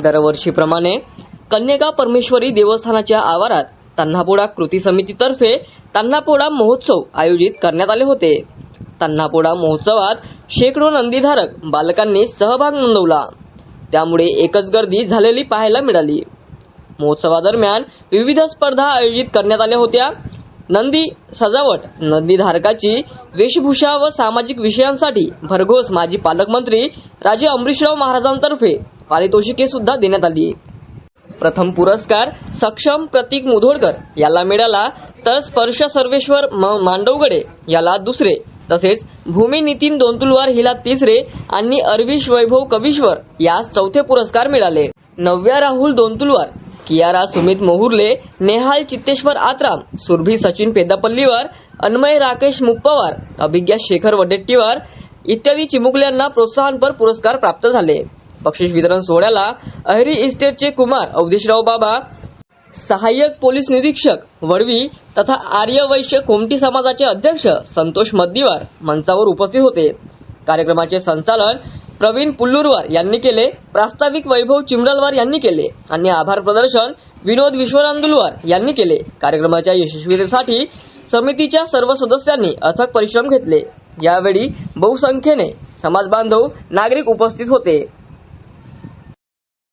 दरवर्षीप्रमाणे कन्यका परमेश्वरी देवस्थानाच्या आवारात तन्हापोडा कृती समितीतर्फे तन्हापोडा महोत्सव आयोजित करण्यात आले होते. तन्हापोडा महोत्सवात शेकडो नंदीधारक बालकांनी सहभाग नोंदवला. त्यामुळे एकच गर्दी झालेली पाहायला मिळाली. महोत्सवादरम्यान विविध स्पर्धा आयोजित करण्यात आल्या होत्या. नंदी सजावट नंदीधारकाची वेशभूषा व सामाजिक विषयांसाठी भरघोस माजी पालकमंत्री राजे अमरीशराव महाराजांतर्फे पारितोषिके सुद्धा देण्यात आली. प्रथम पुरस्कार सक्षम प्रतीक मुधोळकर याला मिळाला तर स्पर्श सर्वेश्वर म- मांडवगडे याला दुसरे. तसेच भूमी नितीन दोंतुलवार हिला तिसरे आणि अरविश वैभव कविश्वर यास चौथे पुरस्कार मिळाले. नव्या राहुल दोंतुलवार कियारा सुमित मोहुर्ले नेहाल चित्तेश्वर आत्राम सुरभी सचिन पेदापल्लीवर अन्मय राकेश मुप्पावार अभिज्ञा शेखर वडेट्टीवार इत्यादी चिमुकल्यांना प्रोत्साहनपर पुरस्कार प्राप्त झाले. बक्षीस वितरण सोहळ्याला अहेरी इस्टेटचे कुमार अवधेशराव बाबा सहाय्यक पोलीस निरीक्षक वडवी तथा आर्य वैश्य कोमटी समाजाचे अध्यक्ष संतोष मद्दीवार मंचावर उपस्थित होते. कार्यक्रमाचे संचालन प्रवीण पुल्लुरवार यांनी केले प्रास्ताविक वैभव चिमडलवार यांनी केले आणि आभार प्रदर्शन विनोद विश्वनांदुलवार यांनी केले. कार्यक्रमाच्या यशस्वीतेसाठी समितीच्या सर्व सदस्यांनी अथक परिश्रम घेतले. यावेळी बहुसंख्येने समाज बांधव नागरिक उपस्थित होते.